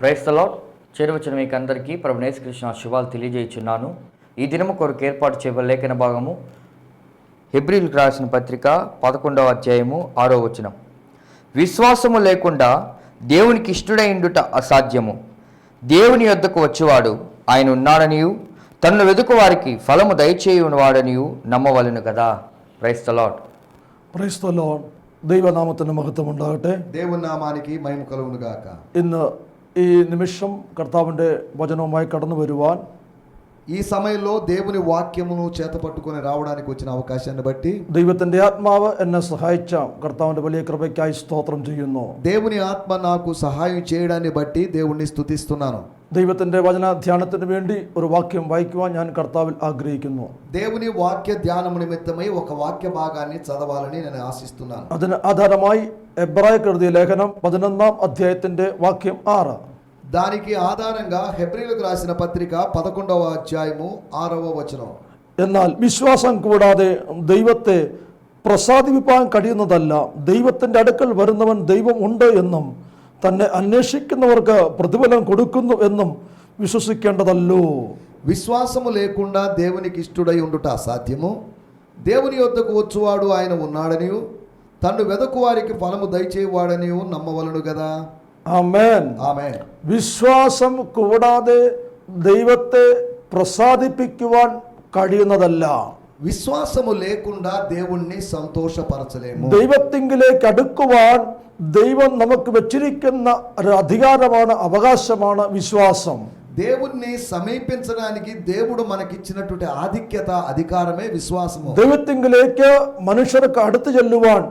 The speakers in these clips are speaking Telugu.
ప్రైస్ అలాట్ చేరువచ్చిన మీకు అందరికీ ప్రభు నేసుకృష్ణ శుభాలు తెలియజేయచున్నాను. ఈ దినము కొరకు ఏర్పాటు చేయబడిన భాగము హెబ్రిల్కి రాసిన పత్రిక పదకొండవ అధ్యాయము ఆరో వచనం. విశ్వాసము లేకుండా దేవునికి ఇష్టడైండుట అసాధ్యము. దేవుని యొద్దకు వచ్చేవాడు ఆయన ఉన్నాడనియు తన్ను వెదుకు వారికి ఫలము దయచేయువాడనియు నమ్మవలను కదా. ప్రైస్తలాడ్ ప్రైస్తలాడ్ దైవనామతను మహత్వం ఉండాలంటే. దేవునామానికి మహిమ కలుగును గాక. ఇన్ ഈ നിമിഷം കർത്താവിൻ്റെ വചനവുമായി കടന്നു വരുവാൻ ఈ సమయంలో దేవుని వాక్యమును చేత పట్టుకొని రావడానికి వచ్చిన అవకాశాన్ని బట్టి ദൈവത്തിൻ്റെ ആത്മാവ് എന്നെ സഹായിച്ച കർത്താവിൻ്റെ വലിയ കൃപയ്ക്കായി സ്തോത്രം ചെയ്യുന്നു దేవుని ఆత్మ నాకు సహాయం చేయడాన్ని బట్టి దేవుణ్ణి స్తుతిస్తున్నాను ദൈവത്തിൻ്റെ വചനാധ്യാനത്തിന് വേണ്ടി ഒരു വാക്യം വായിക്കുവാൻ ഞാൻ കർത്താവിൽ ആഗ്രഹിക്കുന്നു దేవుని వాక్య ధ్యానము నిమిత్తమై ఒక వాక్య భాగాన్ని చదవాలని నేను ఆశిస్తున్నాను അതിന് ആധാരമായി എബ്രായ എഴുതിയ ലേഖനം പതിനൊന്നാം അധ്യായത്തിൻ്റെ വാക്യം ആറ് దానికి ఆధారంగా హెబ్రిలకు రాసిన పత్రిక పదకొండవ అధ్యాయము ఆరవ వచనం എന്നാൽ വിശ്വാസം കൂടാതെ ദൈവത്തെ പ്രസാദിപ്പിക്കാൻ കഴിയുന്നതല്ല ദൈവത്തിൻ്റെ അടുക്കൽ വരുന്നവൻ ദൈവം ഉണ്ട് എന്നും തന്നെ അന്വേഷിക്കുന്നവർക്ക് പ്രതിഫലം കൊടുക്കുന്നു എന്നും വിശ്വസിക്കേണ്ടതല്ലോ విశ్వాసము లేకుండా దేవునికి ఇష్టడై ఉండుట అసాధ్యము దేవుని యొద్దకు వచ్చువాడు ఆయన ఉన్నాడనియు తన్ను వెదకు వారికి ఫలము దయచేవాడనియు నమ్మవలను కదా ആമേൻ ఆమె വിശ്വാസം കൂടാതെ ദൈവത്തെ പ്രസാദിപ്പിക്കുവാൻ കഴിയുന്നതല്ല విశ్వాసము లేకుండా దేవుణ్ణి సంతోషపరచలేము ദൈവത്തിങ്കിലേക്ക് അടുക്കുവാൻ ദൈവം നമുക്ക് വെച്ചിരിക്കുന്ന ഒരു അധികാരമാണ് അവകാശമാണ് വിശ്വാസം దేవుణ్ణి సమీపించడానికి దేవుడు మనకిచ్చినటువంటి ఆధిక్యత అధికారమే విశ్వాసము ദൈവത്തിങ്കിലേക്ക് മനുഷ്യർക്ക് അടുത്തു ചെല്ലുവാൻ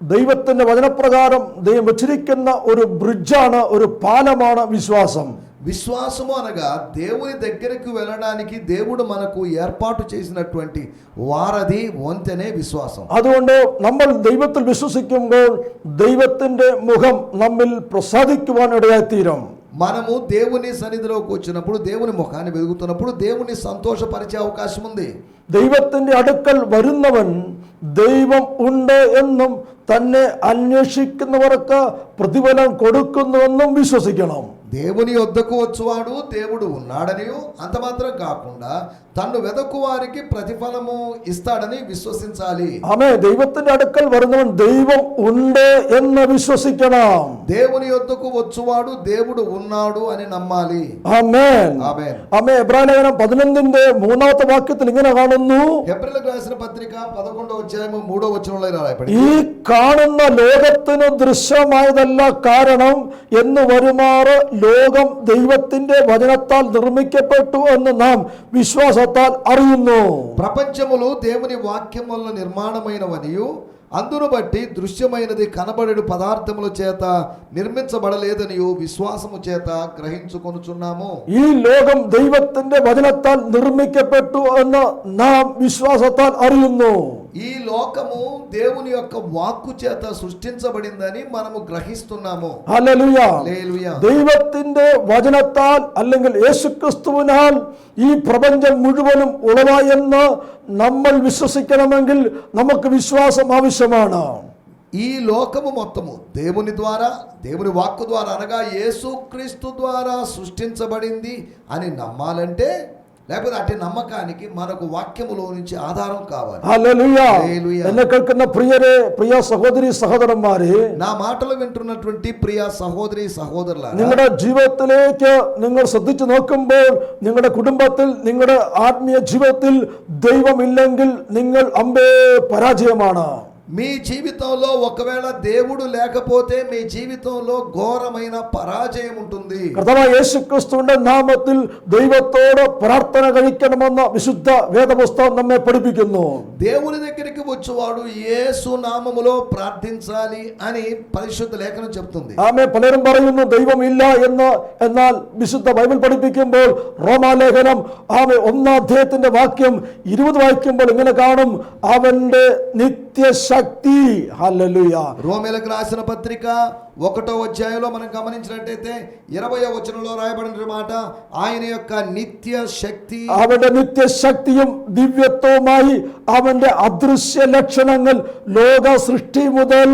ദൈവത്തിന്റെ വചനപ്രകാരം ദൈവം വെച്ചിരിക്കുന്ന ഒരു ബ്രിഡ്ജാണ് ഒരു പാലമാണ് വിശ്വാസം విశ్వాసము అనగా దేవుని దగ్గరికి వెళ్ళడానికి దేవుడు మనకు ఏర్పాటు చేసినటువంటి వారధి వంతెనే విశ్వాసం അതുകൊണ്ട് നമ്മൾ ദൈവത്തിൽ വിശ്വസിക്കുമ്പോൾ ദൈവത്തിന്റെ മുഖം നമ്മിൽ പ്രസാദിക്കുവാൻ ഇടയായിത്തീരും మనము దేవుని సన్నిధిలోకి వచ్చినప్పుడు దేవుని ముఖాన్ని వెలుగుతున్నప్పుడు దేవుని సంతోషపరిచే అవకాశం ఉంది ദൈവത്തിന്റെ അടുക്കൽ വരുന്നവൻ ദൈവം ഉണ്ട് എന്നും തന്നെ അന്വേഷിക്കുന്നവർക്ക് പ്രതിഫലം കൊടുക്കുന്നുവെന്നും വിശ്വസിക്കണം దేవుని వద్దకు వచ్చువాడు దేవుడు ఉన్నాడనియో అంత మాత్రం కాకుండా తన్ను వెదకు వారికి ప్రతిఫలము ఇస్తాడని విశ్వసించాలి ആമേ ദൈവത്തിന്റെ അടുക്കൽ വരുന്നവൻ ദൈവം ഉണ്ട് എന്ന് വിശ്വസിക്കണം దేవుని యొద్దకు వచ్చువాడు దేవుడు ఉన్నాడు అని నమ్మాలి ആമേൻ ఆమేన్ ആമേ എബ്രാലേഖനം പതിനൊന്നിന്റെ മൂന്നാമത്തെ വാക്യത്തിൽ ഇങ്ങനെ കാണുന്നു హెబ్రిలకు రాసిన పత్రిక పదకొండవ అధ్యాయము మూడో వచనంలో ఇలా రాయబడి ഈ കാണുന്ന ലോകത്തിന് ദൃശ്യമായതല്ല കാരണം എന്ന് വരുമാറ് ലോകം ദൈവത്തിന്റെ വചനത്താൽ നിർമ്മിക്കപ്പെട്ടു എന്ന് നാം വിശ്വാസത്താൽ അറിയുന്നു ప్రపంచములు దేవుని వాక్యం వల్ల నిర్మాణమైనవనియు అందును బట్టి దృశ్యమైనది కనబడేడు పదార్థముల చేత నిర్మించబడలేదనియు విశ్వాసము చేత గ్రహించుకొనుచున్నాము ഈ ലോകം ദൈവത്തിന്റെ വചനത്താൽ നിർമ്മിക്കപ്പെട്ടു എന്ന് നാം വിശ്വാസത്താൽ അറിയുന്നു ఈ లోకము దేవుని యొక్క వాక్కు చేత సృష్టించబడిందని మనము గ్రహిస్తున్నాము ഹല്ലേലൂയ హల్లెలూయా. ദൈവത്തിന്റെ വചനത്താൽ അല്ലെങ്കിൽ യേശുക്രിസ്തുവിനാൽ ഈ പ്രപഞ്ചം മുഴുവനും ഉളവായെന്ന് നമ്മൾ വിശ്വസിക്കണമെങ്കിൽ നമുക്ക് വിശ്വാസം ആവശ്യമാണ് ఈ లోకము మొత్తము దేవుని ద్వారా దేవుని వాక్కు ద్వారా అనగా యేసుక్రీస్తు ద్వారా సృష్టించబడింది అని నమ్మాలంటే లేకపోతే అట్టి నమ్మకానికి మనకు వాక్యములో నుంచి ఆధారం కావాలి ഹല്ലേലൂയ ഹല്ലേലൂയ. എന്നെ കേൾക്കുന്ന പ്രിയരെ പ്രിയ സഹോദരി സഹോദരന്മാരെ నా మాటలు వింటున్నటువంటి ప్రియ సహోదరి సహోదరులారా നിങ്ങളുടെ ജീവിതത്തിലേക്ക് നിങ്ങൾ ശ്രദ്ധിച്ചു നോക്കുമ്പോൾ നിങ്ങളുടെ കുടുംബത്തിൽ നിങ്ങളുടെ ആത്മീയ ജീവിതത്തിൽ ദൈവമില്ലെങ്കിൽ നിങ്ങൾ അമ്പേ പരാജയമാണ് మీ జీవితంలో ఒకవేళ దేవుడు లేకపోతే మీ జీవితంలో ఘోరమైన పరాజయం ఉంటుంది കർത്താവ് യേശു ക്രിസ്തുവിന്റെ നാമത്തിൽ ദൈവത്തോട് പ്രാർത്ഥന കഴിക്കണമെന്ന് വിശുദ്ധ വേദപുസ്തകം നമ്മെ പഠിപ്പിക്കുന്നു దేవుని దగ్గరికి వచ్చేవాడు యేసు నామములో ప్రార్థించాలి అని పరిశుద్ధ లేఖనం చెప్తుంది ആമേ പലരും പറയുന്നു ദൈവമില്ല എന്ന് എന്നാൽ വിശുദ്ധ ബൈബിൾ പഠിപ്പിക്കുമ്പോൾ റോമാലേഖനം ആമേ ഒന്നാം അധ്യായത്തിന്റെ വാക്യം ഇരുപത് വായിക്കുമ്പോൾ ഇങ്ങനെ കാണും അവന്റെ నిత్య శక్తి. హల్లెలూయా. రోమేలకు రాసిన పత్రిక ఒకటో అధ్యాయంలో మనం గమనించినట్టయితే ఇరవయో వచనంలో రాయబడిన మాట ఆయన యొక్క నిత్య శక్తి അവന്റെ നിത്യശക്തിയും ദിവ്യത്വവുമായി അവന്റെ അദൃശ്യ ലക്ഷണങ്ങൾ ലോക സൃഷ്ടി മുതൽ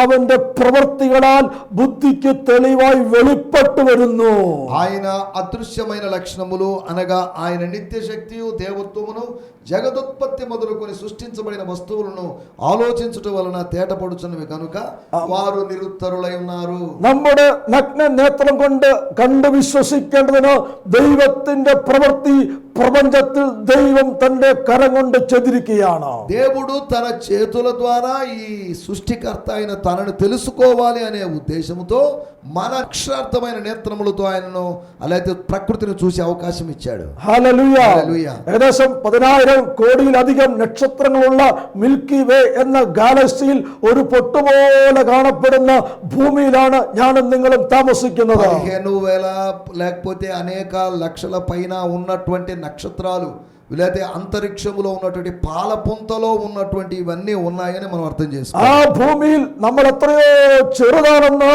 അവന്റെ പ്രവൃത്തികളാൽ ബുദ്ധിക്ക് തെളിവായി വെളിപ്പെട്ടു വരുന്നു ఆయన అదృశ్యమైన లక్షణములు అనగా ఆయన నిత్య శక్తియు దేవత్వమును జగదుత్పత్తి మొదలుకొని సృష్టించబడిన వస్తువులను ఆలోచించుట వలన తేటపడుచున్నవి కనుక వారు నిరుత్తరులై ఉన్నారు നമ്മുടെ നഗ്ന നേത്രം കൊണ്ട് കണ്ടു വിശ്വസിക്കേണ്ടതിന് ദൈവത്തിന്റെ പ്രവൃത്തി പ്രപഞ്ചത്തിൽ ദൈവം തന്റെ കരം കൊണ്ട് ചെതിരിക്കുകയാണ് దేవుడు తన చేతుల ద్వారా ఈ సృష్టికర్త అయిన తనను తెలుసుకోవాలి అనే ఉద్దేశంతో మన అక్షరార్థమైన నేత్రములతో ఆయనను అలాగే ప్రకృతిని చూసే అవకాశం ఇచ్చాడు ഹല്ലേലൂയ ഹല്ലേലൂയ. ഏകദേശം പതിനായിരം കോടിയിലധികം നക്ഷത്രങ്ങളുള്ള മിൽക്കി വേ എന്ന ഗാലക്സിയിൽ ഒരു പൊട്ടുപോലെ കാണപ്പെടുന്ന ഭൂമിയിലാണ് ഞാനും നിങ്ങളും താമസിക്കുന്നത് పదిహేను వేల లేకపోతే అనేక లక్షల పైన ఉన్నటువంటి నక్షత్రాలు లేకపోతే అంతరిక్షములో ఉన్నటువంటి పాల పుంతలో ఉన్నటువంటి ఇవన్నీ ఉన్నాయని మనం అర్థం ആ చేసుకోవాలి ഭൂമിയിൽ നമ്മൾ എത്രയോ ചെറുതാണെന്ന്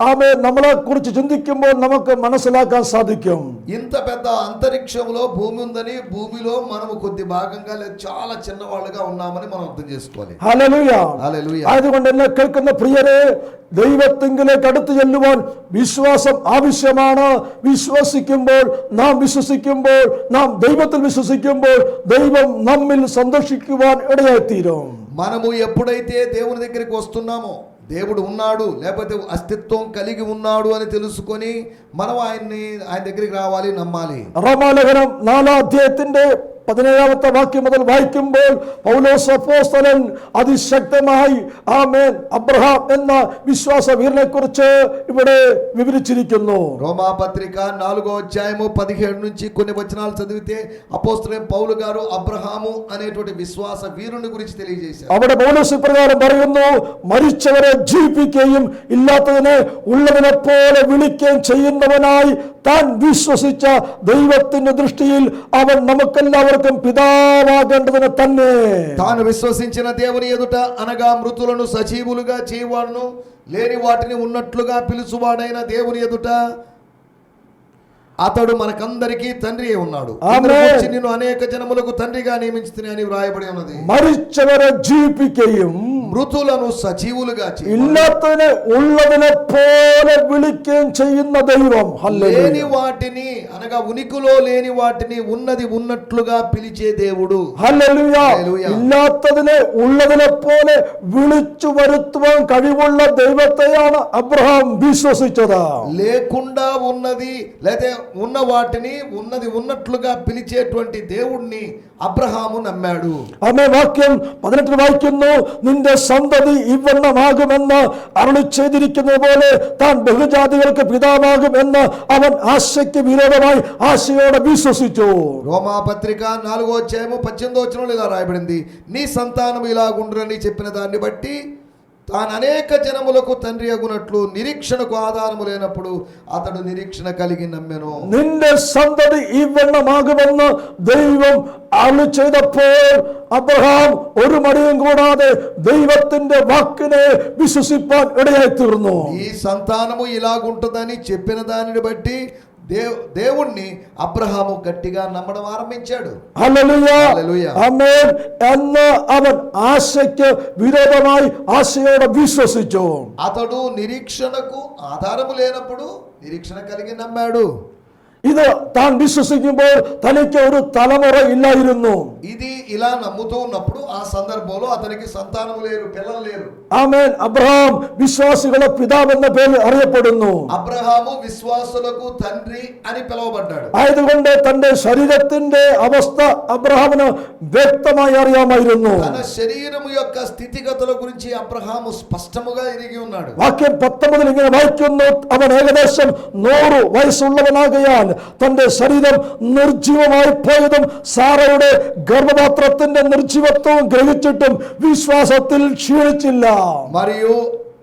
ആമേ നമ്മളെ കുറിച്ച് ചിന്തിക്കുമ്പോൾ നമുക്ക് മനസ്സിലാക്കാൻ സാധിക്കും ఇంత పెద్ద అంతరిక్షంలో భూమి ఉందని భూమిలో మనము కొద్ది భాగంగా లేదా చాలా చిన్నవాళ్ళుగా ఉన్నామని మనం అర్థం చేసుకోవాలి ഹല്ലേലൂയ హల్లెలూయా. ആയതുകൊണ്ട് എന്നെ കേൾക്കുന്ന പ്രിയരെ ദൈവത്തിങ്കിലേക്ക് അടുത്ത് ചെല്ലുവാൻ വിശ്വാസം ആവശ്യമാണ് വിശ്വസിക്കുമ്പോൾ നാം വിശ്വസിക്കുമ്പോൾ നാം ദൈവത്തിൽ വിശ്വസിക്കുമ്പോൾ ദൈവം നമ്മിൽ സന്തോഷിക്കുവാൻ ഇടയായിത്തീരും మనము ఎప్పుడైతే దేవుని దగ్గరికి వస్తున్నామో దేవుడు ఉన్నాడు లేకపోతే అస్తిత్వం కలిగి ఉన్నాడు అని తెలుసుకొని మనం ఆయన్ని ఆయన దగ్గరికి రావాలి నమ్మాలి റോമാലേഖനം നാലാം അധ്യായത്തിന്റെ പതിനേഴാമത്തെ വാക്യം മുതൽ വായിക്കുമ്പോൾ പൗലോസ് അപ്പോസ്തലൻ അതിശക്തമായി ആമേൻ അബ്രഹാം എന്ന വിശ്വാസ വീരനെ കുറിച്ച് ഇവിടെ വിവരിച്ചിരിക്കുന്നു రోమా పత్రిక నాలుగో అధ్యాయము పదిహేడు నుంచి కొన్ని వచనాలు చదివితే అపోస్తలైన పౌలు గారు అబ్రహాము అనేటువంటి విశ్వాస వీరుని గురించి తెలియజేశారు അവിടെ പൗലോസ് ഇപ്രകാരം പറയുന്നു മരിച്ചവരെ ജീവിപ്പിക്കുകയും ഇല്ലാത്തതിനെ ഉള്ളതിനെ പോലെ വിളിക്കുകയും ചെയ്യുന്നവനായി താൻ വിശ്വസിച്ച ദൈവത്തിന്റെ ദൃഷ്ടിയിൽ അവൻ നമുക്കെല്ലാവർക്കും పరలోకం పిదావాగంటదిన తన్నే. తాను విశ్వసించిన దేవుని ఎదుట అనగా మృతులను సజీవులుగా చేయవాడును లేని వాటిని ఉన్నట్లుగా పిలుచువాడైన దేవుని ఎదుట అతడు మనకందరికీ తండ్రి అయి ఉన్నాడు. నిన్ను అనేక జనములకు తండ్రిగా నియమించుతున్నాయని వ్రాయబడి ఉన్నది. మరిచవర జీపికేయం. మృతులను సజీవులుగా చేయి ഇല്ലാത്തതിനെ ഉള്ളതിനെ പോലെ വിളിക്കുകയും ചെയ്യുന്ന ദൈവം ഹല്ലേലൂയ. లేని వాటిని అనగా ఉనికిలో లేని వాటిని ఉన్నది ఉన్నట్లుగా పిలిచే దేవుడు ഹല്ലേലൂയ. ഹല്ലേലൂയ. ഇല്ലാത്തതിനെ ഉള്ളതിനെ പോലെ വിളിച്ചു വരുത്തുവാൻ കഴിവുള്ള ദൈവത്തെയാണ് അബ്രഹാം വിശ്വസിച്ചത് లేకుండా ఉన్నది లేదా ఉన్న వాటిని ఉన్నది ఉన్నట్లుగా పిలిచేటువంటి దేవుణ్ణి అబ్రహాము నమ్మాడు അമ്മേ വാക്യം പതിനെട്ടിൽ വായിക്കുന്നു നിന്റെ സന്തതി ഇവണ്ണമാകുമെന്ന് അരുളി ചെയ്തിരിക്കുന്നത് പോലെ താൻ ബഹുജാതികൾക്ക് പിതാവാകും എന്ന് അവൻ ആശയ്ക്ക് വിരോധമായി ആശയോടെ വിശ്വസിച്ചു రోమా పత్రిక నాలుగో అధ్యాయము పద్దెనిమిదో వచనంలో ఇలా రాయబడింది నీ సంతానం ఇలాగుండ్రని చెప్పిన దాన్ని బట్టి తాను అనేక జనములకు తండ్రి అగునట్లు నిరీక్షణకు ఆధారము లేనప్పుడు అతడు నిరీక్షణ కలిగి నమ్మెను നിന്റെ സന്തതി ഇവണ്ണമാകുമെന്ന് ദൈവം അരുളി ചെയ്തപ്പോൾ അബ്രഹാം ഒരു മടിയും കൂടാതെ ദൈവത്തിന്റെ വാക്കിനെ വിശ്വസിപ്പാൻ ഇടയായി തീർന്നു ఈ సంతానము ఇలాగుంటుందని చెప్పిన దానిని బట్టి దేవ్ దేవుణ్ణి అబ్రహాము గట్టిగా నమ్మడం ఆరంభించాడు ഹല്ലേലൂയ. ഹല്ലേലൂയ. ആമേൻ എന്ന് അവൻ ആശയ്ക്ക് വിരോധമായി ആശയോടെ വിശ്വസിച്ചു అతడు నిరీక్షణకు ఆధారము లేనప్పుడు నిరీక్షణ కలిగి నమ్మాడు ഇത് താൻ വിശ്വസിക്കുമ്പോൾ തനിക്ക് ഒരു തലമുറ ഇല്ലായിരുന്നു ఇది ఇలా నమ్ముతూ ఉన్నప్పుడు ఆ సందర్భంలో అతనికి సంతానము లేరు పిల్లలు లేరు ആമേൻ അബ്രഹാം വിശ്വാസികളെ പിതാവെന്ന പേരിൽ അറിയപ്പെടുന്നു అబ్రహాము విశ్వాసులకు తండ్రి అని పిలువబడ్డాడు ആയതുകൊണ്ട് തന്റെ ശരീരത്തിന്റെ അവസ്ഥ അബ്രഹാമിന് വ്യക്തമായി അറിയാമായിരുന്നു తన శరీరము యొక్క స్థితిగతుల గురించి అబ్రహాము స్పష్టముగా ఎరిగి ఉన్నాడు വാക്യം പത്തൊമ്പതിൽ ഇങ്ങനെ വായിക്കുന്നു അവൻ ഏകദേശം നൂറ് വയസ്സുള്ളവനാകയാൽ തന്റെ ശരീരം നിർജീവമായി പോയതും സാറയുടെ ഗർഭപാത്രത്തിന്റെ നിർജീവത്വവും ഗ്രഹിച്ചിട്ടും വിശ്വാസത്തിൽ ക്ഷീണിച്ചില്ല మరియు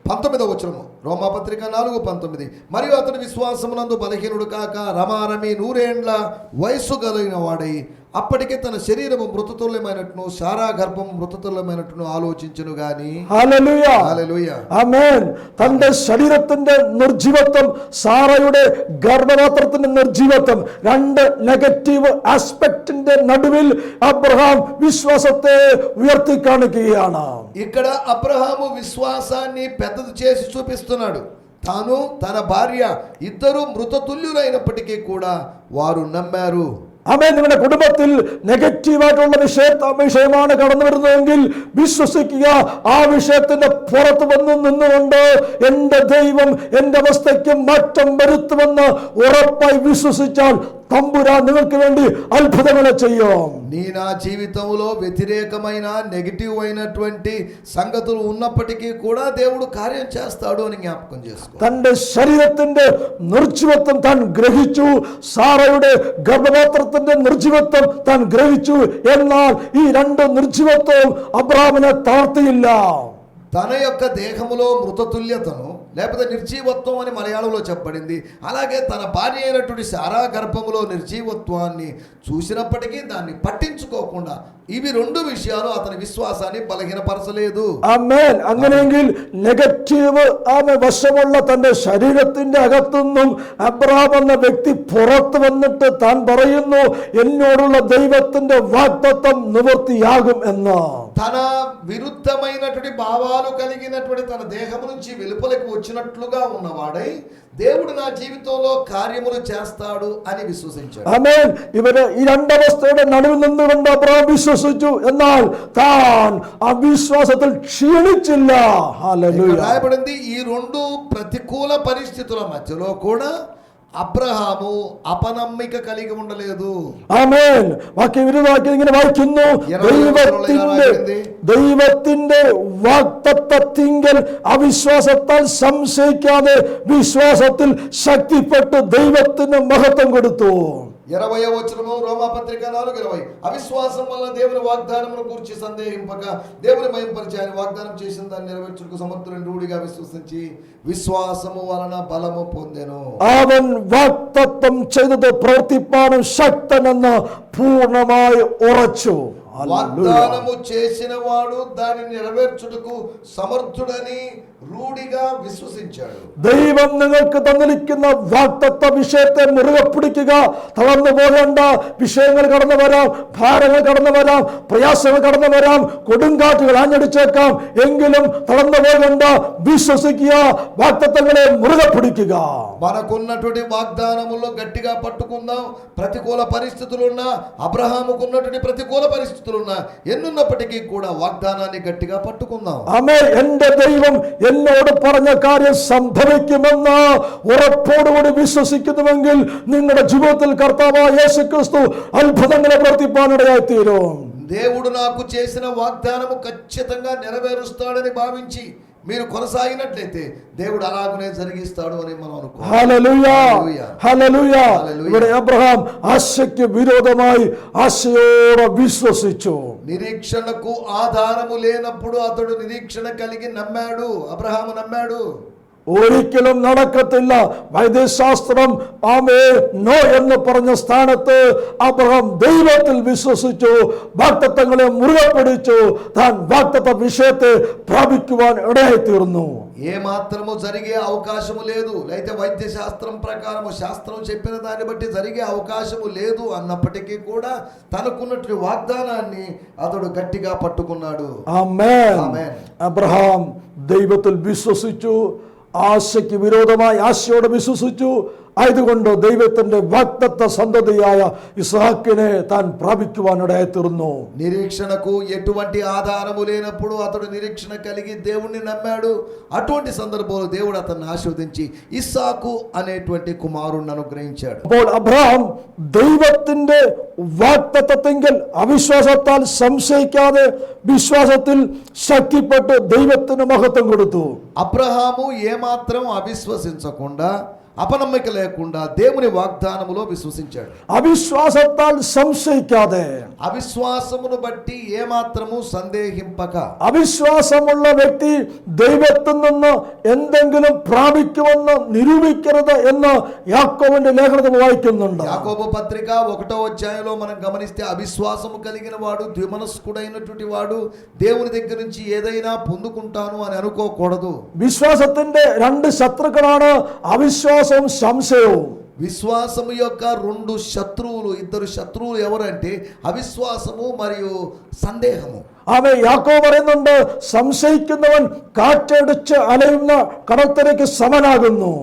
పంతొమ్మిదవ వచనము రోమాపత్రిక నాలుగు పంతొమ్మిది మరియు అతడు విశ్వాసమునందు బలహీనుడు కాక రమారమి నూరేండ్ల వయస్సు కలిగిన వాడై అప్పటికే తన శరీరము మృతతుల్యమైనట్టును శారా గర్భము మృతతుల్యమైనట్టును ఆలోచించును గాని ഹല്ലേലൂയ హల్లెలూయా ആമേൻ തന്റെ ശരീരത്തിന്റെ നിർജീവത്വം സാറയുടെ ഗർഭപാത്രത്തിന്റെ നിർജീവത്വം രണ്ട് നെഗറ്റീവ് ആസ്പെക്ടിന്റെ നടുവിൽ അബ്രഹാം വിശ്വാസത്തെ ഉയർത്തി കാണിക്കുകയാണ് ఇక్కడ అబ్రహాము విశ్వాసాన్ని పెద్దది చేసి చూపిస్తున్నాడు తాను తన భార్య ఇద్దరు మృతతుల్యులైనప్పటికీ కూడా వారు నమ్మారు ആമേൻ. നിങ്ങളുടെ കുടുംബത്തിൽ നെഗറ്റീവായിട്ടുള്ള വിഷയ വിഷയമാണ് കടന്നു വരുന്നതെങ്കിൽ വിശ്വസിക്കുക. ആ വിഷയത്തിന്റെ പുറത്ത് വന്ന് നിന്നുകൊണ്ട് എന്റെ ദൈവം എന്റെ അവസ്ഥയ്ക്ക് മാറ്റം വരുത്തുമെന്ന് ഉറപ്പായി വിശ്വസിച്ചാൽ തമ്പുരാൻ നിങ്ങൾക്ക് വേണ്ടി അത്ഭുതങ്ങളെ ചെയ്യും నీ నా జీవితంలో వ్యతిరేకమైన నెగిటివ్ అయినటువంటి సంగతులు ఉన్నప్పటికీ కూడా దేవుడు కార్యం చేస్తాడు అని జ్ఞాపకం చేసుకో തന്റെ ശരീരത്തിന്റെ നിർജീവത്വം താൻ ഗ്രഹിച്ചു സാറയുടെ ഗർഭപാത്രത്തിന്റെ നിർജീവത്വം താൻ ഗ്രഹിച്ചു എന്നാൽ ഈ രണ്ട് നിർജീവത്വവും അബ്രാമിനെ താഴ്ത്തിയില്ല తన యొక్క దేహములో మృతతుల్యతను లేకపోతే నిర్జీవత్వం అని మలయాళంలో చెప్పబడింది అలాగే తన భార్య అయినటువంటి శారా గర్భములో నిర్జీవత్వాన్ని చూసినప్పటికీ దాన్ని పట్టించుకోకుండా ఇవి రెండు విషయాలు అతని విశ్వాసాన్ని బలహీనపరచలేదు അമ്മേൻ അങ്ങനെയെങ്കിൽ നെഗറ്റീവ് ആമ വശമുള്ള തന്റെ ശരീരത്തിന്റെ അകത്തുനിന്നും അബ്രഹാം എന്ന വ്യക്തി പുറത്തു വന്നിട്ട് താൻ പറയുന്നു എന്നോടുള്ള ദൈവത്തിന്റെ വാഗ്ദത്വം നിവൃത്തിയാകും എന്ന് తన విరుద్ధమైనటువంటి భావాలు కలిగినటువంటి తన దేహం నుంచి వెలుపలికి వచ్చినట్లుగా ఉన్నవాడై దేవుడు నా జీవితంలో కార్యములు చేస్తాడు అని విశ్వసించాడు ആമേൻ ഇവര് ഈ രണ്ടവസ്ഥയുടെ നടുവിൽ നിന്നുകൊണ്ട് അബ്രഹാം വിശ്വസിച്ചു എന്നാൽ താൻ ആ വിശ്വാസത്തിൽ ക്ഷീണിച്ചില്ല ఇక్కడ ഹല്ലേലൂയ రాయబడింది ఈ రెండు ప్రతికూల పరిస్థితుల మధ్యలో కూడా అబ్రహాము అపనమ్మిక కలిగి ఉండలేదు ആമേൻ വാക്യം വിരുദാക്കി ഇങ്ങനെ വായിക്കുന്നു ദൈവത്തിന്റെ ദൈവത്തിന്റെ വാക്തത്വത്തിങ്കൽ അവിശ്വാസത്താൽ സംശയിക്കാതെ വിശ്വാസത്തിൽ ശക്തിപ്പെട്ട് ദൈവത്തിന് മഹത്വം കൊടുത്തു ఇరవై వచనము రోమాపత్రిక నాలుగు ఇరవై అవిశ్వాసం వల్ల దేవుని వాగ్దానమును కూర్చి సందేహింపక దేవుని మయంపరిచి ఆయన వాగ్దానం చేసిన దాన్ని నెరవేర్చుటకు సమర్థులను రూఢిగా విశ్వసించి విశ్వాసము వలన బలము పొందెను അവൻ വാക്തത്വം ചെയ്തത് പ്രവർത്തിപ്പാനും ശക്തനെന്ന് പൂർണ്ണമായി ഉറച്ചു ഹല്ലേലൂയ. వాగ్దానము చేసిన వాడు దానిని నెరవేర్చుటకు సమర్థుడని రూఢిగా విశ్వసించాడు ദൈവം നിങ്ങൾക്ക് തന്നിരിക്കുന്ന വാക്തത്വ വിഷയത്തെ മുറുകെ പിടിക്കുക തളർന്നു പോകേണ്ട വിഷയങ്ങൾ കടന്നു വരാം ഭാരങ്ങൾ കടന്നു വരാം പ്രയാസങ്ങൾ കടന്നു വരാം കൊടുങ്കാറ്റുകൾ ആഞ്ഞടിച്ചേക്കാം എങ്കിലും തളർന്നു പോകേണ്ട വിശ്വസിക്കുക വാക്തത്വങ്ങളെ മുറുകെ പിടിക്കുക మనకున్నటువంటి వాగ్దానముల్లో గట్టిగా పట్టుకుందాం ప్రతికూల పరిస్థితులున్నా అబ్రహాముకున్నటువంటి ప్రతికూల పరిస్థితులున్నా ఎన్నున్నప్పటికీ కూడా వాగ్దానాన్ని గట్టిగా పట్టుకుందాం അമേ എന്റെ ദൈവം എന്നോട് പറഞ്ഞ കാര്യം സംഭവിക്കുമെന്ന് ഉറപ്പോടുകൂടി വിശ്വസിക്കുന്നുവെങ്കിൽ നിങ്ങളുടെ ജീവിതത്തിൽ കർത്താവായ യേശു ക്രിസ്തു അത്ഭുതങ്ങളെ പ്രവർത്തിപ്പാനിടയായി തീരും దేవుడు నాకు చేసిన వాగ్దానము ఖచ్చితంగా నెరవేరుస్తాడని భావించి మీరు కొనసాగినట్లయితే దేవుడు అలాగనే జరిగిస్తాడు అని మనం అనుకో ഹല്ലേലൂയ ഹല്ലേലൂയ. Hallelujah hallelujah. ഇവിടെ അബ്രഹാം ആശയ്ക്ക് വിരോധമായി ആശയോടെ വിശ്വസിച്ചു నిరీక్షణకు ఆధారము లేనప్పుడు అతడు నిరీక్షణ కలిగి నమ్మాడు అబ్రహాము నమ్మాడు ഒരിക്കലും നടക്കത്തില്ല വൈദ്യശാസ്ത്രം ആമേ നോ എന്ന് പറഞ്ഞ സ്ഥാനത്ത് അബ്രഹാം ദൈവത്തിൽ വിശ്വസിച്ചു വാക്തത്വങ്ങളെ മുറുകെ പിടിച്ചു താൻ വാക്തത്വ വിഷയത്തെ പ്രാപിക്കുവാൻ ഇടയായി തീർന്നു ఏ మాత్రము జరిగే అవకాశము లేదు అయితే వైద్య శాస్త్రం ప్రకారము శాస్త్రం చెప్పిన దాన్ని బట్టి జరిగే అవకాశము లేదు అన్నప్పటికీ కూడా తనకున్నటువంటి వాగ్దానాన్ని అతడు గట్టిగా పట్టుకున్నాడు ആമേൻ ആമേൻ. അബ്രഹാം ദൈവത്തിൽ വിശ്വസിച്ചു ആശയ്ക്ക് വിരോധമായി ആശയോടെ വിശ്വസിച്ചു. ആയതുകൊണ്ട് ദൈവത്തിന്റെ വാക്തത്വ സന്തതിയായ ഇസ്ഹാക്കിനെ താൻ പ്രാപിക്കുവാനിടയായി തീർന്നു నిరీక్షణకు ఎటువంటి ఆధారము లేనప్పుడు అతడు నిరీక్షణ కలిగి దేవుణ్ణి నమ్మాడు అటువంటి సందర్భంలో దేవుడు అతన్ని ఆశీర్వదించి ఇస్సాకు అనేటువంటి కుమారుణ్ణి అనుగ్రహించాడు അപ്പോൾ അബ്രഹാം ദൈവത്തിന്റെ വാക്തത്വത്തെങ്കിൽ അവിശ്വാസത്താൽ സംശയിക്കാതെ വിശ്വാസത്തിൽ ശക്തിപ്പെട്ട് ദൈവത്തിന് മഹത്വം കൊടുത്തു అబ్రహాము ఏమాత్రం అవిశ్వసించకుండా అపనమ్మిక లేకుండా దేవుని వాగ్దానములో విశ్వసించాడు അവിശ്വാസത്താൽ സംശയിക്കാതെ అవిశ్వాసమును బట్టి ఏమాత్రము సందేహింపక അവിശ്വാസമുള്ള വ്യക്തി ദൈവത്തിൽ നിന്ന് എന്തെങ്കിലും പ്രാപിക്കുമെന്ന് നിരൂപിക്കരുത് എന്ന് യാക്കോവിന്റെ ലേഖനത്തിൽ വായിക്കുന്നുണ്ട് యాకోబు పత్రిక ఒకటో అధ్యాయంలో మనం గమనిస్తే అవిశ్వాసము కలిగిన వాడు ద్విమనస్కుడైనటువంటి వాడు దేవుని దగ్గర నుంచి ఏదైనా పొందుకుంటాను అని అనుకోకూడదు വിശ്വാസത്തിന്റെ രണ്ട് ശത്രുക്കളാണ് അവിശ്വാസവും സംശയവും విశ్వాసము యొక్క రెండు శత్రువులు ఇద్దరు శత్రువులు ఎవరంటే అవిశ్వాసము మరియు సందేహము ആമേ യാക്കോ പറയുന്നുണ്ട് സംശയിക്കുന്നവൻ കാറ്റടിച്ച് അലയുന്ന കടത്തരയ്ക്ക് സമനാകുന്നു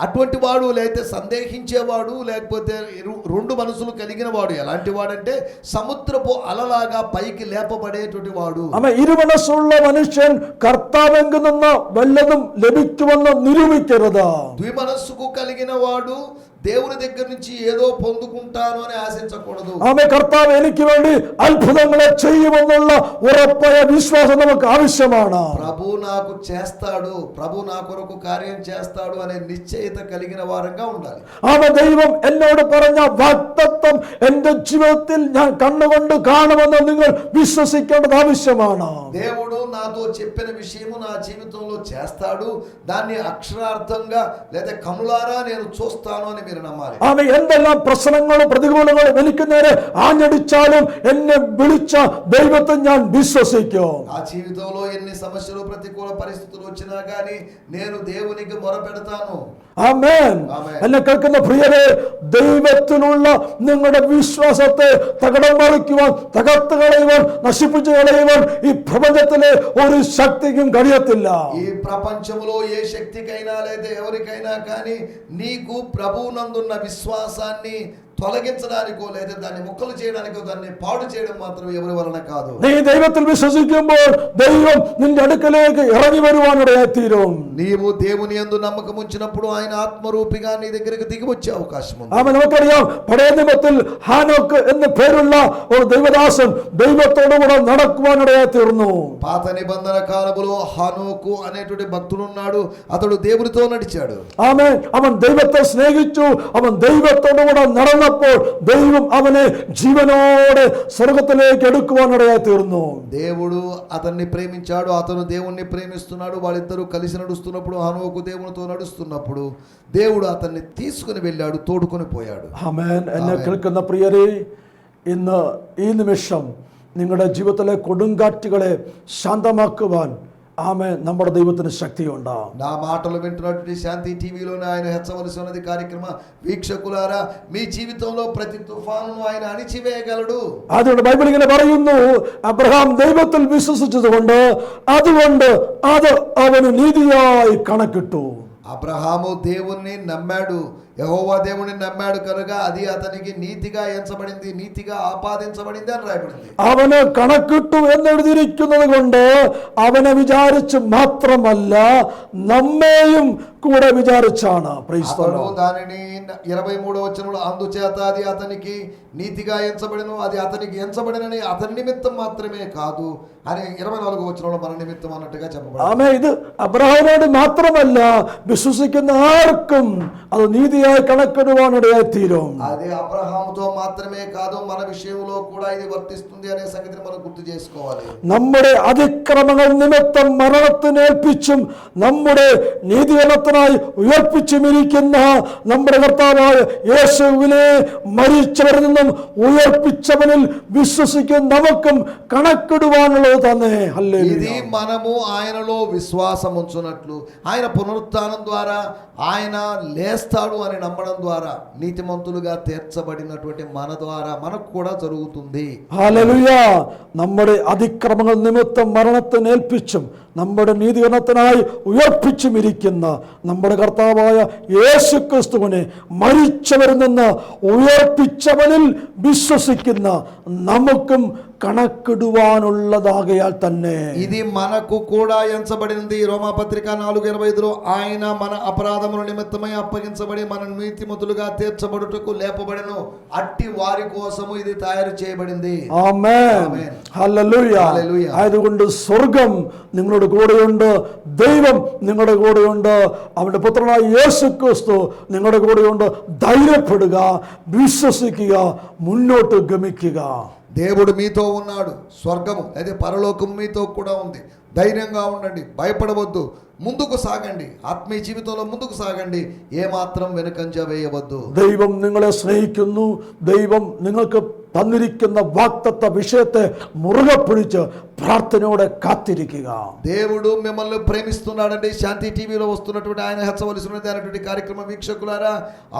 అటువంటి వాడు లేకపోతే సందేహించేవాడు లేకపోతే ఇరు- రెండు మనసులు కలిగిన వాడు ఎలాంటి వాడంటే సముద్రపు అలలాగా పైకి లేపబడేటువంటి వాడు ആമേ ഇരുമനസ്സുള്ള മനുഷ്യൻ കർത്താവെങ്കിൽ നിന്ന് വല്ലതും ലഭിക്കുമെന്ന് നിരൂപിക്കരുത് ద్విమనస్సుకు కలిగిన వాడు దేవుని దగ్గర నుంచి ఏదో పొందుకుంటాను అని ఆశించకూడదు ആമേ കർത്താവ് എനിക്ക് വേണ്ടി അത്ഭുതങ്ങളെ ചെയ്യുമെന്നുള്ള ഉറപ്പായ വിശ്വാസം നമുക്ക് ആവശ്യമാണ് ప్రభు నాకు చేస్తాడు ప్రభు నా కొరకు కార్యం చేస్తాడు అనే నిశ్చయిత కలిగిన వారంగా ఉండాలి ആമ ദൈവം എന്നോട് പറഞ്ഞ വാക്തത്വം എന്റെ ജീവിതത്തിൽ ഞാൻ കണ്ണുകൊണ്ട് കാണുമെന്ന് നിങ്ങൾ വിശ്വസിക്കേണ്ടത് ആവശ്യമാണ് దేవుడు నాతో చెప్పిన విషయము నా జీవితంలో చేస్తాడు దాన్ని అక్షరార్థంగా లేదా కనులారా నేను చూస్తాను అని మీరు నమ్మాలి ആമ എന്തെല്ലാം പ്രശ്നങ്ങളും പ്രതികൂലങ്ങളും എനിക്ക് നേരെ ആഞ്ഞടിച്ചാലും എന്നെ വിളിച്ച ദൈവത്തെ ഞാൻ വിശ്വസിക്കും నా జీవితంలో ఎన్ని సమస్యలు ప్రతికూల పరిస్థితులు వచ్చినా కానీ నేను దేవునికి మొరపెడతాను ആമേൻ ആമേൻ. എന്നെ കേൾക്കുന്ന പ്രിയരെ ദൈവത്തിലുള്ള നിങ്ങളുടെ വിശ്വാസത്തെ തകടം മറിക്കുവാൻ തകർത്ത് കളയുവാൻ നശിപ്പിച്ചു കളയുവാൻ ഈ പ്രപഞ്ചത്തിലെ ഒരു ശക്തിക്കും കഴിയത്തില്ല ఈ ప్రపంచంలో ఏ శక్తికైనా లేదా ఎవరికైనా కానీ నీకు ప్రభువునందున్న విశ్వాసాన్ని తొలగించడానికో లేదా దాన్ని ముక్కలు చేయడానికో దాన్ని పాడు చేయడం మాత్రం ఎవరి వలన కాదు നീ ദൈവത്തിൽ വിശ്വസിക്കുമ്പോൾ ദൈവം നിന്റെ അടുക്കലേക്ക് ഇറങ്ങി വരുവാനിടയായി തീരും నీవు దేవుని యందు నమ్మకం ఉంచినప్పుడు ఆయన ఆత్మరూపిగా నీ దగ్గరికి దిగి వచ్చే అవకాశం ఉంది ആമ നമുക്കറിയാം പഴയ നിയമത്തിൽ ഹാനോക്ക് എന്ന് പേരുള്ള ഒരു ദൈവദാസൻ ദൈവത്തോടു കൂടെ നടക്കുവാനിടയായി തീർന്നു పాత నిబంధన కాలములో హానోకు అనేటువంటి భక్తుడు ఉన్నాడు అతడు దేవునితో నడిచాడు ആമേൻ അവൻ ദൈവത്തെ സ്നേഹിച്ചു അവൻ ദൈവത്തോടു കൂടെ നടന്നപ്പോൾ ദൈവം അവനെ ജീവനോടെ സ്വർഗത്തിലേക്ക് എടുക്കുവാനിടയായി തീർന്നു దేవుడు అతన్ని ప్రేమించాడు అతను దేవుణ్ణి ప్రేమిస్తున్నాడు వాళ్ళిద్దరూ కలిసి నడుస్తున్నప్పుడు హనువకు దేవునితో నడుస్తున్నప్పుడు దేవుడు అతన్ని తీసుకుని వెళ్ళాడు తోడుకొని పోయాడు ആമേൻ എന്നെ ആമേൻ. കേൾക്കുന്ന പ്രിയരെ ഇന്ന് ഈ നിമിഷം നിങ്ങളുടെ ജീവിതത്തിലെ കൊടുങ്കാറ്റുകളെ ശാന്തമാക്കുവാൻ ആമേൻ നമ്മുടെ ദൈവത്തിന് ശക്തിയുണ്ട് నా మాటలు వింటున్నటువంటి శాంతి టీవీలోనే ఆయన హెచ్చవలసి ఉన్నది కార్యక్రమ వీక్షకులారా మీ జీవితంలో ప్రతి తుఫానును ఆయన అణిచివేయగలడు അതുകൊണ്ട് ബൈബിൾ ഇങ്ങനെ പറയുന്നു അബ്രഹാം ദൈവത്തിൽ വിശ്വസിച്ചതുകൊണ്ട് അതുകൊണ്ട് അത് അവന് നീതിയായി കണക്കിട്ടു అబ్రహాము దేవుణ్ణి నమ్మాడు యహోవా దేవుణ్ణి నమ్మాడు కనుక అది అతనికి నీతిగా ఎంచబడింది నీతిగా ఆపాదించబడింది అని రాయబడింది അവന് കണക്കിട്ടു എന്നെഴുതിയിരിക്കുന്നത് കൊണ്ട് അവനെ വിചാരിച്ച് മാത്രമല്ല നമ്മെയും കൂടെ വിചാരിച്ചാണ് Praise the అతడు Lord. దానిని ఇరవై మూడో వచనంలో అందుచేత అది అతనికి నీతిగా ఎంచబడిను అది అతనికి ఎంచబడినని అతని నిమిత్తం మాత్రమే కాదు అని ఇరవై నాలుగో వచనంలో మన నిమిత్తం అన్నట్టుగా చెప్పబడింది ആമേ ഇത് അബ്രഹാമിനോട് മാത്രമല്ല വിശ്വസിക്കുന്ന ആർക്കും അത് നീതിയായി കണക്കിടുവാനിടയായി തീരും అది అబ్రహాముతో మాత్రమే కాదు మన విషయంలో కూడా ఇది వర్తిస్తుంది అనే సంగతిని మనం గుర్తు చేసుకోవాలి നമ്മുടെ അതിക്രമങ്ങൾ നിമിത്തം മരണത്തിനേൽപ്പിച്ചും നമ്മുടെ നീതികരണത്തിനായി ഉയർപ്പിച്ചും ഇരിക്കുന്ന നമ്മുടെ കർത്താവായ യേശുവിനെ മരിച്ചവരിൽ നിന്നും ഉയർപ്പിച്ചവനിൽ വിശ്വസിക്കുന്ന നമുക്കും കണക്കിടുവാനുള്ളത് തന്നെ ఇది ഹല്ലേലൂയ మనము ఆయనలో విశ్వాసం ఉంచున్నట్లు ఆయన పునరుత్థానం ద్వారా ఆయన లేస్తాడు అని నమ్మడం ద్వారా నీతిమంతులుగా తీర్చబడినటువంటి మన ద్వారా మనకు కూడా జరుగుతుంది ഹാലലുയ നമ്മുടെ അതിക്രമങ്ങൾ നിമിത്തം മരണത്തിനേൽപ്പിച്ചും നമ്മുടെ നീതികരണത്തിനായി ഉയർപ്പിച്ചും ഇരിക്കുന്ന നമ്മുടെ കർത്താവായ യേശു ക്രിസ്തുവിനെ മരിച്ചവരിൽ നിന്ന് ഉയർപ്പിച്ചവനിൽ വിശ്വസിക്കുന്ന നമുക്കും കണക്കിടുവാനുള്ളതാകയാൽ തന്നെ ఇది మనకు కూడా ఎంచబడినది రోమాపత్రిక నాలుగు ఇరవై ఐదులో ఆయన మన అపరాధముల నిమిత్తమై అప్పగించబడి మన నీతిమంతులుగా తీర్చబడుటకు లేపబడను అట్టి వారి కోసము ఇది తయారు చేయబడింది ആമേൻ ആമേൻ. Hallelujah hallelujah. ആയതുകൊണ്ട് സ്വർഗം നിങ്ങളുടെ കൂടെയുണ്ട് ദൈവം നിങ്ങളുടെ കൂടെയുണ്ട് അവന്റെ പുത്രനായ യേശു ക്രിസ്തു നിങ്ങളുടെ കൂടെയുണ്ട് ധൈര്യപ്പെടുക വിശ്വസിക്കുക മുന്നോട്ട് ഗമിക്കുക దేవుడు మీతో ఉన్నాడు. స్వర్గము అదే పరలోకం మీతో కూడా ఉంది. ధైర్యంగా ఉండండి. భయపడవద్దు. ముందుకు సాగండి ఆత్మీయ జీవితంలో ముందుకు సాగండి ఏమాత్రం వెనుకంజ వేయవద్దు ദൈവം നിങ്ങളെ സ്നേഹിക്കുന്നു ദൈവം നിങ്ങൾക്ക് തന്നിരിക്കുന്ന വാക്തത്വ വിഷയത്തെ മുറുകെ പിടിച്ച് പ്രാർത്ഥനയോടെ കാത്തിരിക്കുക దేవుడు మిమ్మల్ని ప్రేమిస్తున్నాడండి శాంతి టీవీలో వస్తున్నటువంటి ఆయన హెచ్చవలసినది అనేటువంటి కార్యక్రమ వీక్షకులారా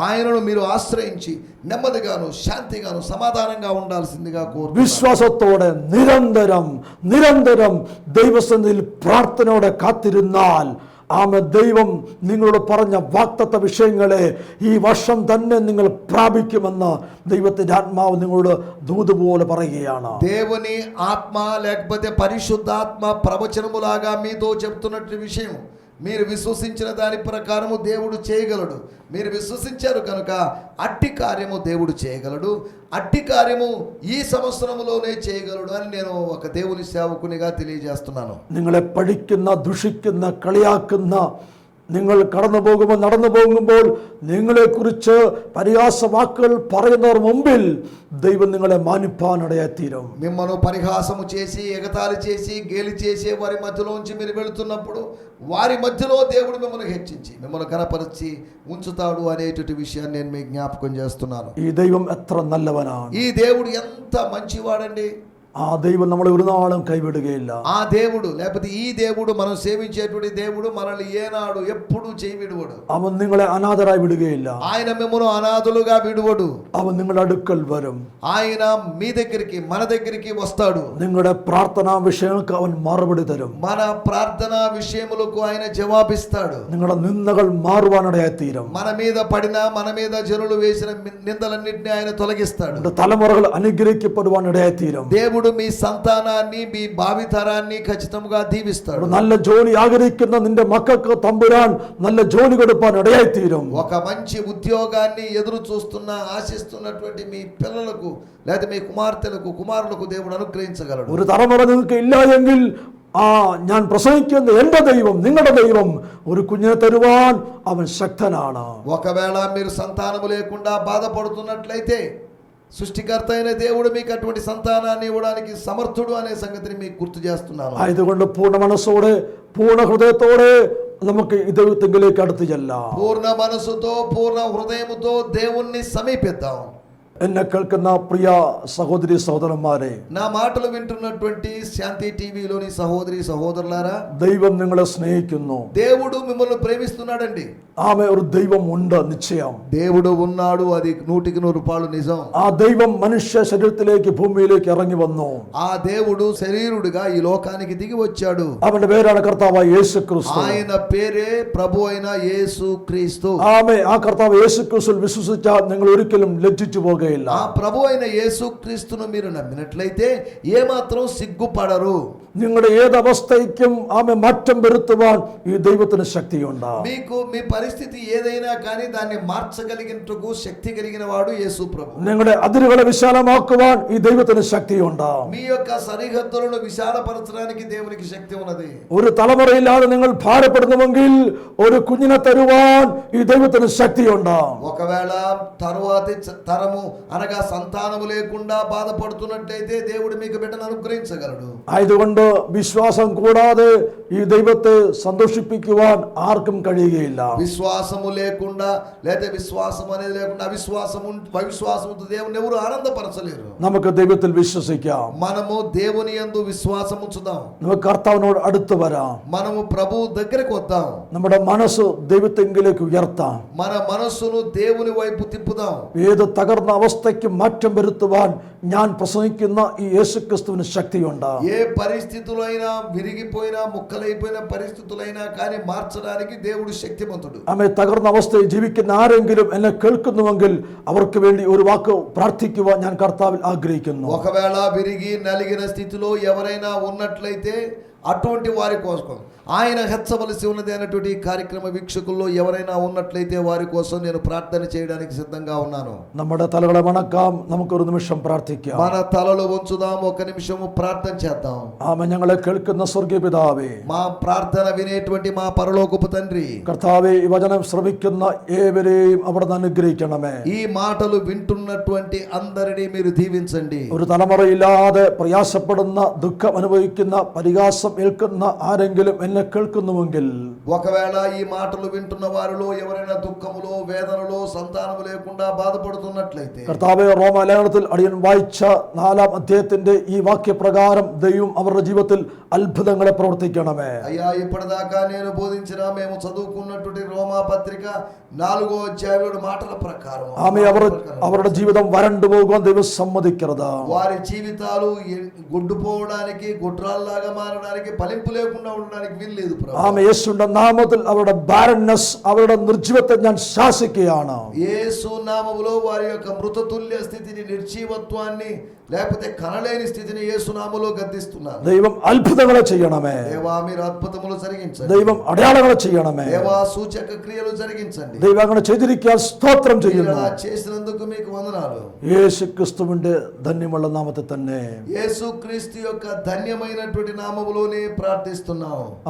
ఆయనను మీరు ఆశ్రయించి నెమ్మదిగాను శాంతిగాను సమాధానంగా ఉండాల్సిందిగా కోరు വിശ്വാസത്തോടെ നിരന്തരം നിരന്തരം ദൈവസന്നിധിയിൽ പ്രാർത്ഥനയോടെ കാത്തിരുന്നാൽ ആമ ദൈവം നിങ്ങളോട് പറഞ്ഞ വാക്തത്വ വിഷയങ്ങളെ ഈ വർഷം തന്നെ നിങ്ങൾ പ്രാപിക്കുമെന്ന് ദൈവത്തിൻ്റെ ആത്മാവ് നിങ്ങളോട് ദൂത് പോലെ പറയുകയാണ് దేవుని ఆత్మ లేకపోతే పరిశుద్ధాత్మ ప్రవచనములాగా మీతో చెప్తున్నట్టు విషయం మీరు విశ్వసించిన దాని ప్రకారము దేవుడు చేయగలడు మీరు విశ్వసించారు కనుక అట్టి కార్యము దేవుడు చేయగలడు అట్టి కార్యము ఈ సంవత్సరములోనే చేయగలడు అని నేను ఒక దేవుని సేవకునిగా తెలియజేస్తున్నాను നിങ്ങളെ പഠിക്കുന്ന ദുഷിക്കുന്ന കളിയാക്കുന്ന നിങ്ങൾ കടന്നു പോകുമ്പോൾ നടന്നു പോകുമ്പോൾ നിങ്ങളെക്കുറിച്ച് പരിഹാസ വാക്കുകൾ പറയുന്നവർ മുമ്പിൽ ദൈവം നിങ്ങളെ മാനിപ്പാനിടയായിത്തീരും మిమ్మల్ని పరిహాసము చేసి ఎగతాళి చేసి గేలి చేసే వారి మధ్యలోంచి మీరు వెళుతున్నప్పుడు వారి మధ్యలో దేవుడు మిమ్మల్ని హెచ్చించి మిమ్మల్ని కనపరిచి ఉంచుతాడు అనేటువంటి విషయాన్ని నేను మీకు జ్ఞాపకం చేస్తున్నాను ഈ ദൈവം എത്ര നല്ലവനാണ് ఈ దేవుడు ఎంత మంచివాడండి ആ ദൈവം നമ്മളെ ഒരു നാളും കൈവിടുകയില്ല ఆ దేవుడు లేకపోతే ఈ దేవుడు మనం సేవించేటువంటి దేవుడు మనల్ని ఏనాడు ఎప్పుడు చేయి విడువడు അവൻ നിങ്ങളെ അനാഥരായി വിടുകയില്ല ఆయన మిమ్మల్ని అనాథులుగా విడువడు അവൻ നിങ്ങളുടെ അടുക്കൽ വരും ఆయన మీ దగ్గరికి మన దగ్గరికి వస్తాడు നിങ്ങളുടെ പ്രാർത്ഥനാ വിഷയങ്ങൾക്ക് അവൻ മറുപടി തരും మన ప్రార్థన విషయములకు ఆయన జవాబిస్తాడు നിങ്ങളുടെ നിന്ദകൾ മാറുവാനിടയായിത്തീരും మన మీద పడిన మన మీద జనులు వేసిన మి- నిందలన్నింటినీ ఆయన తొలగిస్తాడు നിങ്ങളുടെ തലമുറകൾ അനുഗ്രഹിക്കപ്പെടുവാനിടയായിത്തീരും దేవుడు మీ సంతానాన్ని మీ భావితరాన్ని ఖచ్చితంగా దీవిస్తాడు ഒരു നല്ല ജോലി ആഗ്രഹിക്കുന്ന നിന്റെ മക്കൾക്ക് തമ്പുരാൻ നല്ല ജോലി കൊടുപ്പാൻ ഇടയായിത്തീരും ఒక మంచి ఉద్యోగాన్ని ఎదురు చూస్తున్న ఆశిస్తున్నటువంటి మీ పిల్లలకు లేదా మీ కుమార్తెలకు కుమారులకు దేవుడు అనుగ్రహించగలడు ഒരു തലമുറ നിങ്ങൾക്ക് ഇല്ല എങ്കിൽ ആ ഞാൻ പ്രസംഗിക്കുന്ന എൻ്റെ ദൈവം നിങ്ങളുടെ ദൈവം ഒരു കുഞ്ഞിനെ തരുവാൻ അവൻ ശക്തനാണ് ఒకవేళ మీరు సంతానము లేకుండా బాధపడుతున్నట్లయితే సృష్టికర్త అయిన దేవుడు మీకు అటువంటి సంతానాన్ని ఇవ్వడానికి సమర్థుడు అనే సంగతిని మీకు గుర్తు చేస్తున్నాను ആയതുകൊണ്ട് പൂർണ്ണ മനസ്സോടെ പൂർണ്ണ ഹൃദയത്തോടെ നമുക്ക് ഈ ദൈവത്തെങ്കിലേക്ക് അടുത്ത് ചെല്ലാം పూర్ణ మనసుతో పూర్ణ హృదయముతో దేవుణ్ణి సమీపిద్దాం എന്നെ കേൾക്കുന്ന പ്രിയ സഹോദരി സഹോദരന്മാരെ నా మాటలు వింటున్నటువంటి శాంతి టీవీలోని సహోదరి సహోదరులారా ദൈവം നിങ്ങളെ സ്നേഹിക്കുന്നു దేవుడు మిమ్మల్ని ప్రేమిస్తున్నాడండి ആമെ ഒരു ദൈവം ഉണ്ട് നിശ്ചയം దేవుడు ఉన్నాడు అది నూటికి నూరు రూపాయలు నిజం ആ ദൈവം മനുഷ്യ ശരീരത്തിലേക്ക് ഭൂമിയിലേക്ക് ഇറങ്ങി വന്നു ఆ దేవుడు శరీరుడిగా ఈ లోకానికి దిగి వచ్చాడు അവന്റെ പേരാണ് കർത്താവായ യേശു ക്രിസ്തു ఆయన పేరే ప్రభు అయిన యేసు క్రీస్తు ആമേ ആ കർത്താവ് യേശു ക്രിസ്തുവിൽ വിശ്വസിച്ചാൽ നിങ്ങൾ ഒരിക്കലും ലജ്ജിച്ചു പോകുകയില്ല ఆ ప్రభు అయిన యేసు క్రీస్తును మీరు నమ్మినట్లయితే ఏమాత్రం సిగ్గుపడరు നിങ്ങളുടെ ഏത് അവസ്ഥയ്ക്കും ആമെ മാറ്റം വരുത്തുവാൻ ഈ ദൈവത്തിന് ശക്തിയുണ്ട് మీకు మీ పరిస్థితి ఏదైనా కానీ దాన్ని మార్చగలిగినట్టుకు శక్తి కలిగిన వాడు యేసు ప్రభు നിങ്ങളുടെ അതിരുകളെ വിശാലമാക്കുവാൻ ഈ ദൈവത്തിന് ശക്തിയുണ്ട് మీ యొక్క సరిహద్దులను విశాలపరచడానికి దేవునికి శక్తి ఉన్నది ഒരു തലമുറയില്ലാതെ നിങ്ങൾ ഭാരപ്പെടുന്നുവെങ്കിൽ ഒരു കുഞ്ഞിനെ തരുവാൻ ഈ ദൈവത്തിന് ശക്തിയുണ്ട് ఒకవేళ తరువాతి చ- తరము అనగా సంతానము లేకుండా బాధపడుతున్నట్లయితే దేవుడు మీకు బిడ్డను అనుగ్రహించగలడు ആയതുകൊണ്ട് വിശ്വാസം കൂടാതെ ഈ ദൈവത്തെ സന്തോഷിപ്പിക്കുവാൻ ആർക്കും കഴിയുകയില്ല విశ్వాసము లేకుండా లేదా విశ్వాసం అనేది లేకుండా అవిశ్వాసం ఉం- అవిశ్వాసంతో దేవుని ఎవరు ఆనందపరచలేరు നമുക്ക് ദൈവത്തിൽ വിശ്വസിക്കാം మనము దేవుని యందు విశ్వాసం ఉంచుదాం നമുക്ക് കർത്താവിനോട് അടുത്ത് വരാം మనము ప్రభు దగ్గరకు వద్దాం നമ്മുടെ മനസ്സ് ദൈവത്തെങ്കിലേക്ക് ഉയർത്താം మన మనస్సును దేవుని వైపు తిప్పుదాం ഏത് തകർന്ന അവസ്ഥയ്ക്ക് മാറ്റം വരുത്തുവാൻ ഞാൻ പ്രസംഗിക്കുന്ന ഈ യേശുക്രിസ്തുവിന് ശക്തിയുണ്ട് ఏ పరిస్థితులు అయినా విరిగిపోయినా ముక్కలైపోయిన పరిస్థితులైనా కానీ మార్చడానికి దేవుడు శక్తిమంతుడు ആമേ തകർന്ന അവസ്ഥയിൽ ജീവിക്കുന്ന ആരെങ്കിലും എന്നെ കേൾക്കുന്നുവെങ്കിൽ അവർക്ക് വേണ്ടി ഒരു വാക്ക് പ്രാർത്ഥിക്കുവാൻ ഞാൻ കർത്താവിൽ ആഗ്രഹിക്കുന്നു ఒకవేళ విరిగి నలిగిన స్థితిలో ఎవరైనా ఉన్నట్లయితే అటువంటి వారి కోసం ఆయన హెచ్చవలసి ఉన్నది అనేటువంటి ఈ కార్యక్రమ వీక్షకుల్లో ఎవరైనా ఉన్నట్లయితే వారి కోసం నేను ప్రార్థన చేయడానికి సిద్ధంగా ఉన్నాను നമ്മുടെ തലകളെ വണക്കാം നമുക്കൊരു നിമിഷം പ്രാർത്ഥിക്കാം మన తలలు వంచుదాం ఒక నిమిషము ప్రార్థన చేద్దాం ആമ ഞങ്ങളെ കേൾക്കുന്ന സ്വർഗീയ പിതാവേ మా ప్రార్థన వినేటువంటి మా పరలోకపు తండ్రి കർത്താവെ ഈ വചനം ശ്രമിക്കുന്ന ഏവരെയും അവിടുന്ന് അനുഗ്രഹിക്കണമേ ఈ మాటలు వింటున్నటువంటి అందరినీ మీరు దీవించండి ഒരു തലമുറയില്ലാതെ പ്രയാസപ്പെടുന്ന ദുഃഖം അനുഭവിക്കുന്ന പരിഹാസം ഏൽക്കുന്ന ആരെങ്കിലും എന്നെ കേൾക്കുന്നുവെങ്കിൽ ఒకవేళ ఈ మాటలు వింటున్న వారిలో ఎవరైనా దుఃఖములో వేదనలో సంతానము లేకుండా బాధపడుతున్నట్లయితే കർത്താവെ റോമാലേഖനത്തിൽ അടിയൻ വായിച്ച നാലാം അധ്യായത്തിന്റെ ഈ വാക്യപ്രകാരം ദൈവം അവരുടെ ജീവിതത്തിൽ അത്ഭുതങ്ങളെ പ്രവർത്തിക്കണമേ అయ్యా ఇప్పటిదాకా నేను బోధించిన మేము చదువుకున్నటువంటి రోమా పత్రిక నాలుగో అధ్యాయుడు మాటల ప్రకారం ആമെ അവർ അവരുടെ ജീവിതം വരണ്ടു പോകുവാൻ ദൈവം സമ്മതിക്കരുത് వారి జీవితాలు ఎ- గుడ్డుపోవడానికి గుడ్రాల్లాగా మారడానికి ఫలింపు లేకుండా ఉండడానికి వీల్లేదు ప్రభు ആമെ യേശുവിന്റെ നാമത്തിൽ അവരുടെ ബാരൻനെസ് അവരുടെ നിർജീവത്തെ ഞാൻ ശാസിക്കുകയാണ് యేసు నామములో వారి యొక్క మృతతుల్య స్థితిని నిర్జీవత్వాన్ని లేకపోతే కనలేని స్థితిని యేసు నామములో గద్దిస్తున్నారు ദൈവം അത്ഭുതങ്ങളെ ചെയ്യണമേ దేవా మీరు అద్భుతములు జరిగించండి ദൈവം അടയാളങ്ങളെ ചെയ്യണമേ దేవా సూచక క్రియలు జరిగించండి ദൈവം അങ്ങനെ ചെയ്തിരിക്കാൻ സ്തോത്രം మీరు ചെയ്യുന്നു అలా చేసినందుకు మీకు వందనాలు യേശു ക്രിസ്തുവിന്റെ ധന്യമുള്ള നാമത്തിൽ തന്നെ యేసు క్రీస్తు యొక్క ధన్యమైనటువంటి నామములోనే ప్రార్థిస్తున్నాం ആമേൻ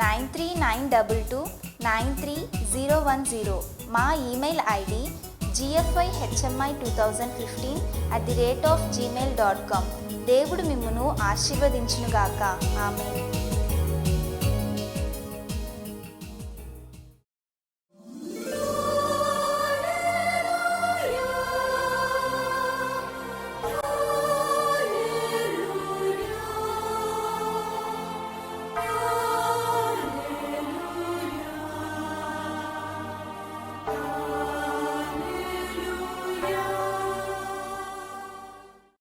nine three nine double two nine three zero one zero. మా email ID G F I H M I two thousand fifteen at the rate of Gmail dot com. దేవుడు మిమ్మను ఆశీర్వదించునుగాక. ఆమె